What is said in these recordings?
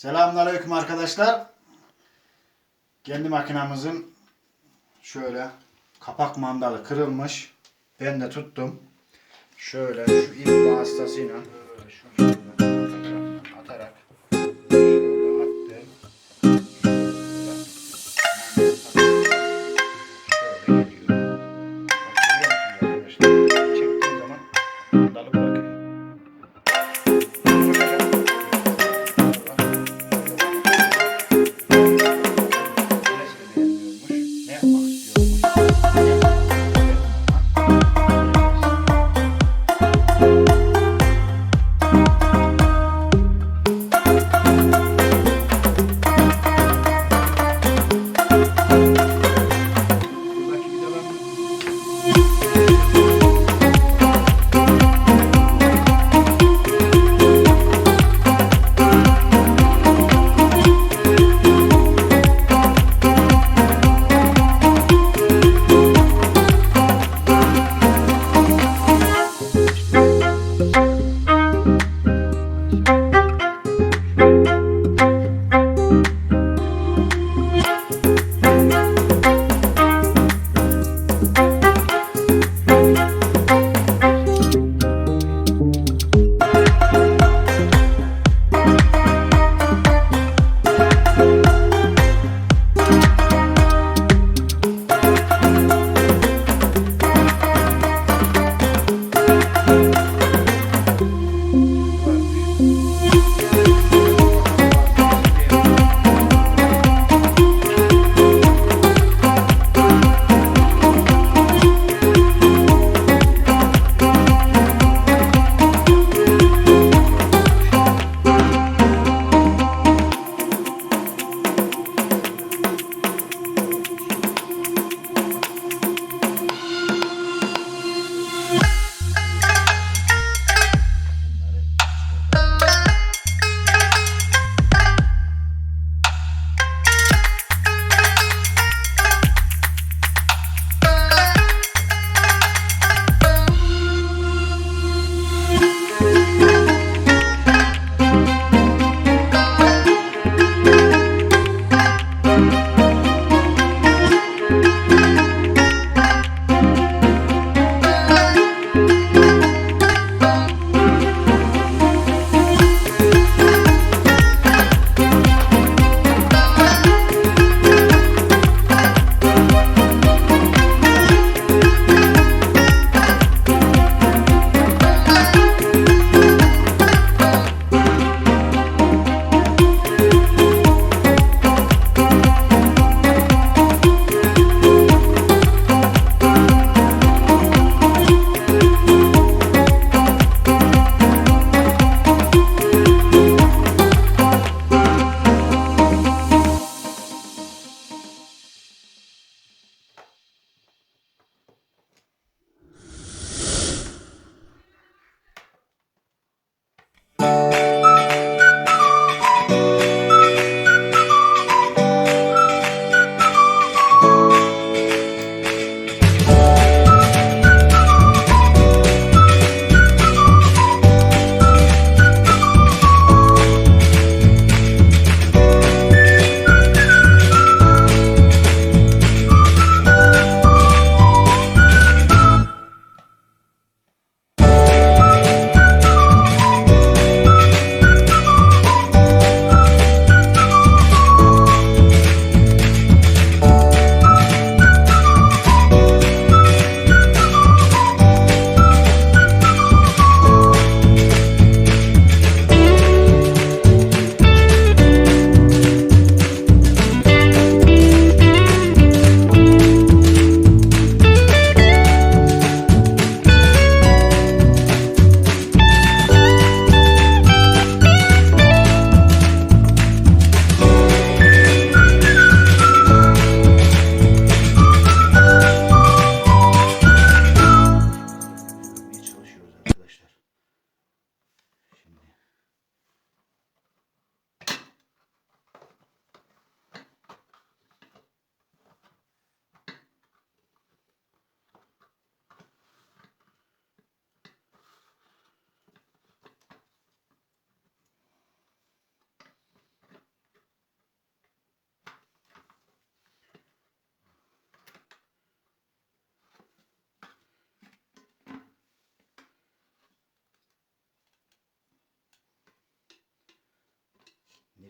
Selamünaleyküm arkadaşlar. Kendi makinamızın şöyle kapak mandalı kırılmış. Ben de tuttum. Şöyle şu ip vasıtasıyla atarak şöyle attım. Geliyor. Bak görüyor musunuz? Çektiğim zaman mandalı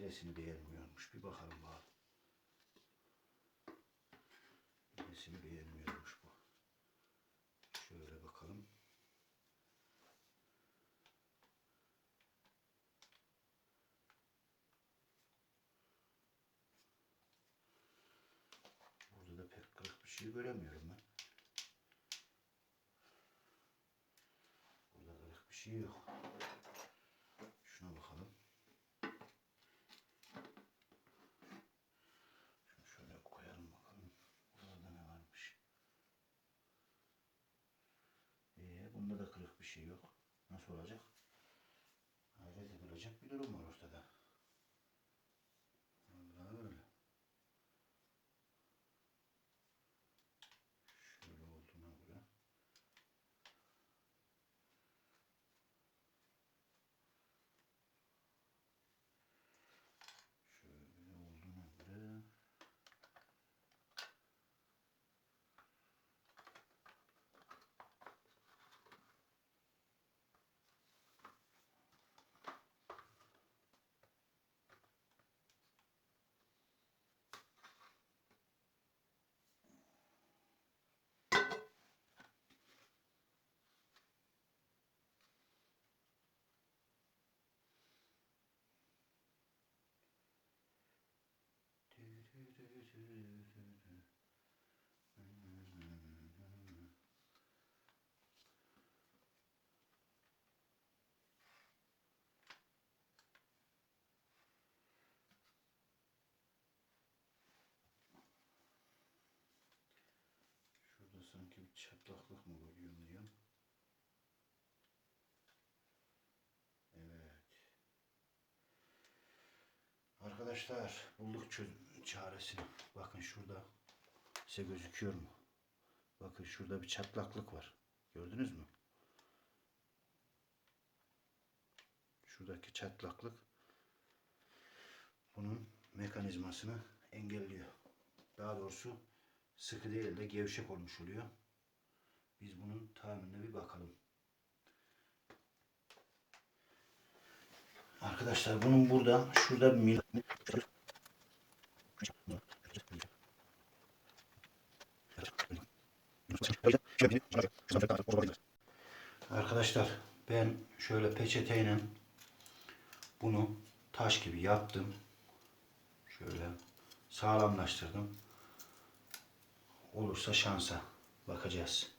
Neresini beğenmiyormuş. Bir bakalım bakalım. Neresini beğenmiyormuş bu. Şöyle bakalım. Burada da pek kırık bir şey göremiyorum ben. Burada kırık bir şey yok. Şuna bakalım. Şunu şöyle koyalım bakalım. Burada ne varmış? Ee, bunda da kırık bir şey yok. Nasıl olacak? Hayret edilecek bir durum var ortada. Şurada sanki bir çatlaklık mı görüyorum diyorum. Evet. Arkadaşlar bulduk çözüm çaresini. Bakın şurada size gözüküyor mu? Bakın şurada bir çatlaklık var. Gördünüz mü? Şuradaki çatlaklık bunun mekanizmasını engelliyor. Daha doğrusu sıkı değil de gevşek olmuş oluyor. Biz bunun tamirine bir bakalım. Arkadaşlar bunun burada şurada bir Arkadaşlar ben şöyle peçeteyle bunu taş gibi yaptım. Şöyle sağlamlaştırdım. Olursa şansa bakacağız.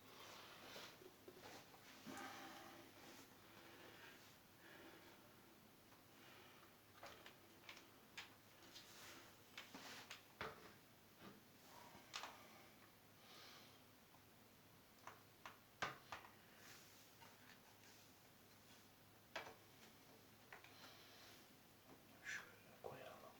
Şöyle koyalım.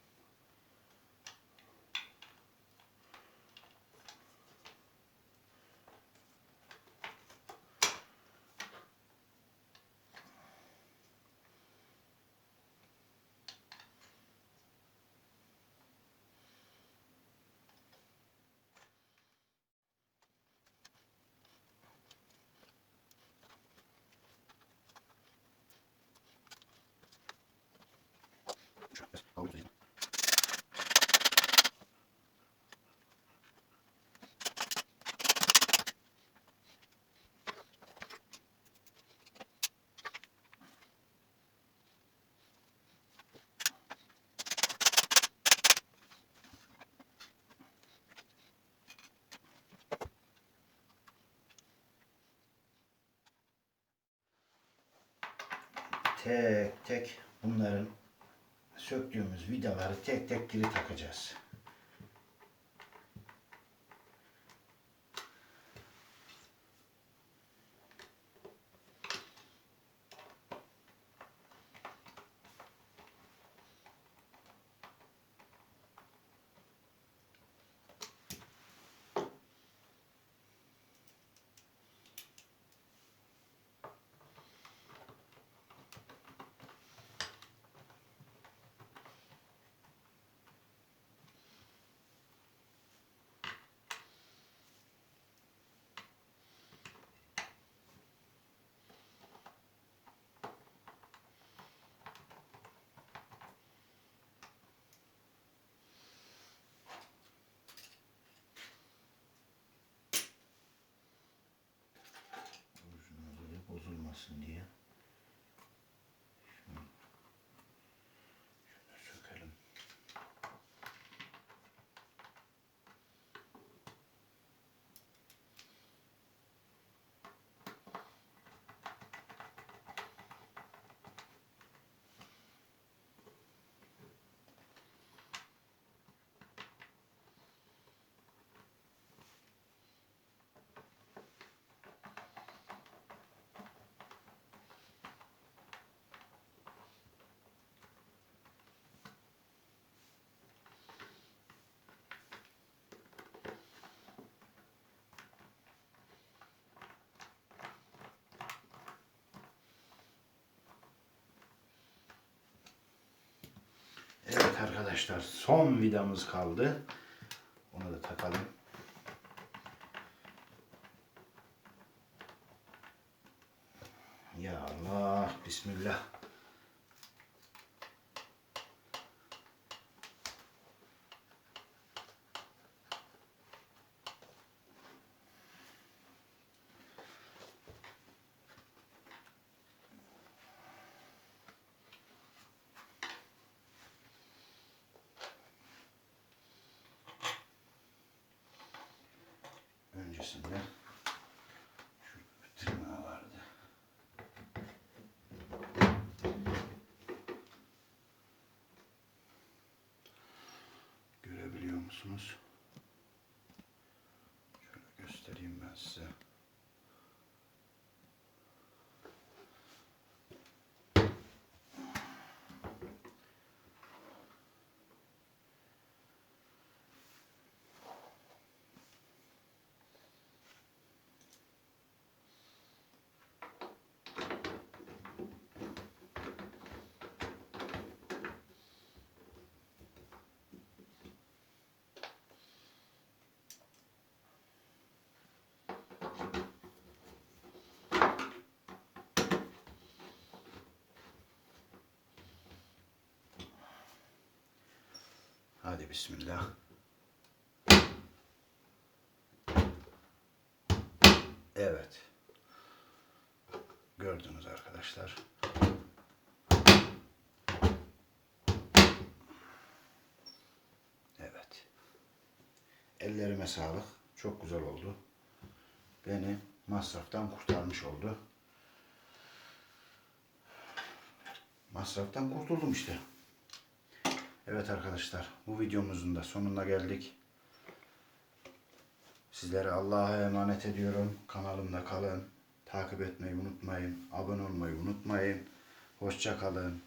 Şöyle avucuyla. Tek tek bunların söktüğümüz vidaları tek tek geri takacağız. Arkadaşlar son vidamız kaldı. Onu da takalım. Ya Allah, Bismillah. Şurada bir tırnağı vardı. Görebiliyor musunuz? Şöyle göstereyim ben size. Hadi bismillah. Evet. Gördünüz arkadaşlar. Evet. Ellerime sağlık. Çok güzel oldu. Beni masraftan kurtarmış oldu. Masraftan kurtuldum işte. Evet arkadaşlar bu videomuzun da sonuna geldik. Sizleri Allah'a emanet ediyorum. Kanalımda kalın. Takip etmeyi unutmayın. Abone olmayı unutmayın. Hoşça kalın.